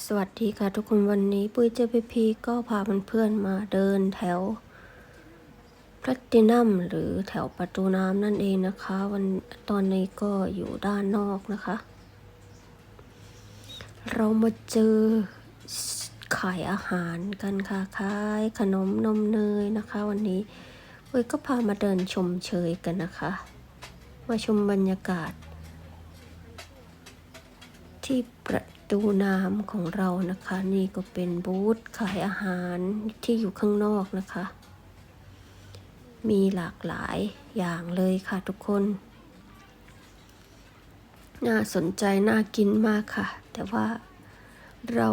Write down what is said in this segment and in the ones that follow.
สวัสดีค่ะทุกคนวันนี้ปุ้ยเจพีพีก็พาเพื่อนๆมาเดินแถวพลัตตินัมหรือแถวประตูน้ำนั่นเองนะคะ วันตอนนี้ก็อยู่ด้านนอกนะคะ เรามาเจอขายอาหารกันค่ะขายขนมนมเนยนะคะ วันนี้ปุ้ยก็พามาเดินชมเชยกันนะคะมาชมบรรยากาศ ที่ประ ตูน้ำของเรานะคะ นี่ก็เป็นบูธขายอาหารที่อยู่ข้างนอกนะคะ มีหลากหลายอย่างเลยค่ะทุกคน น่าสนใจน่ากินมากค่ะ แต่ว่าเรา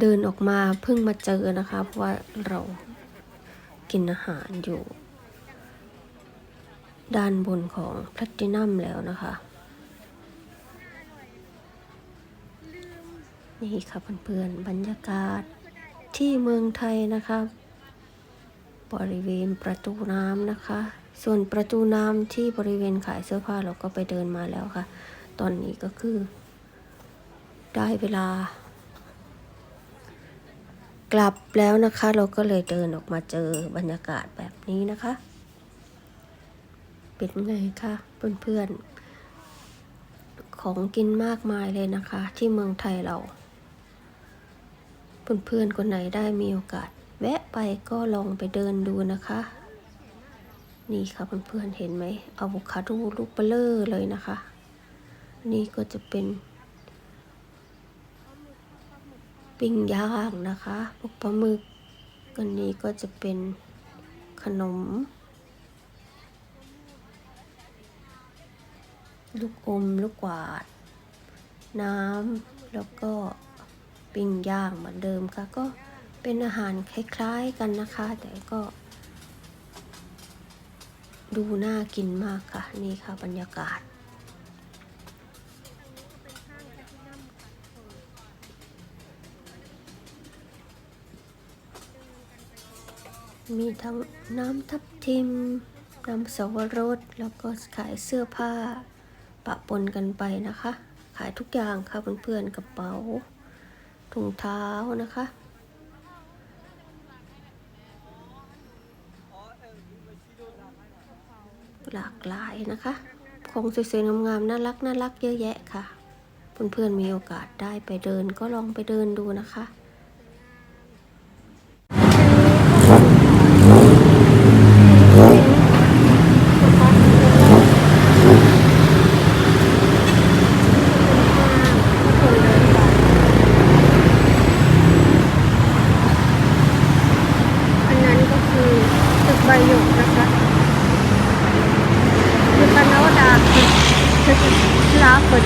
เดินออกมาเพิ่งมาเจอนะคะ เพราะว่าเรากินอาหารอยู่ ด้านบนของแพลตตินัมแล้วนะคะ นี่ค่ะเพื่อนๆบรรยากาศที่เมืองไทยนะคะบริเวณประตูน้ำนะคะ ส่วนประตูน้ำที่บริเวณขายเสื้อผ้าเราก็ไปเดินมาแล้วค่ะ ตอนนี้ก็คือ ได้เวลา กลับแล้วนะคะ เราก็เลยเดินออกมาเจอบรรยากาศแบบนี้นะคะ เป็นไงคะเพื่อนๆของกินมากมายเลยนะคะ ที่เมืองไทยเรา เพื่อนๆคนไหนได้มีโอกาส แวะไปก็ลองไปเดินดูนะคะ นี่ค่ะเพื่อนๆเห็นไหมอะโวคาโดลูกเบลเลอร์เลยนะคะ นี่ก็จะเป็น ปิ้งย่างนะคะพวกปลาหมึกกันนี้ก็จะเป็นขนม ลูกอม ลูกกวาด น้ำแล้วก็ ปิ้งย่างเหมือนเดิมค่ะ ก็เป็นอาหารคล้ายๆกันนะคะ แต่ก็ ดูน่ากินมากค่ะ นี่ค่ะบรรยากาศ มีทั้งน้ำทับทิม น้ำสวรส แล้วก็ขายเสื้อผ้า ปะปนกันไปนะคะ ขายทุกอย่างค่ะเพื่อนๆกระเป๋า ถุงเท้านะคะหลากหลายนะคะของสวยๆงามๆน่ารักน่ารักเยอะแยะค่ะ เพื่อนๆมีโอกาสได้ไปเดินก็ลองไปเดินดูนะคะ อันนั้นก็คือตึก ใบหยกนะคะคือปนาวดาลาเปิด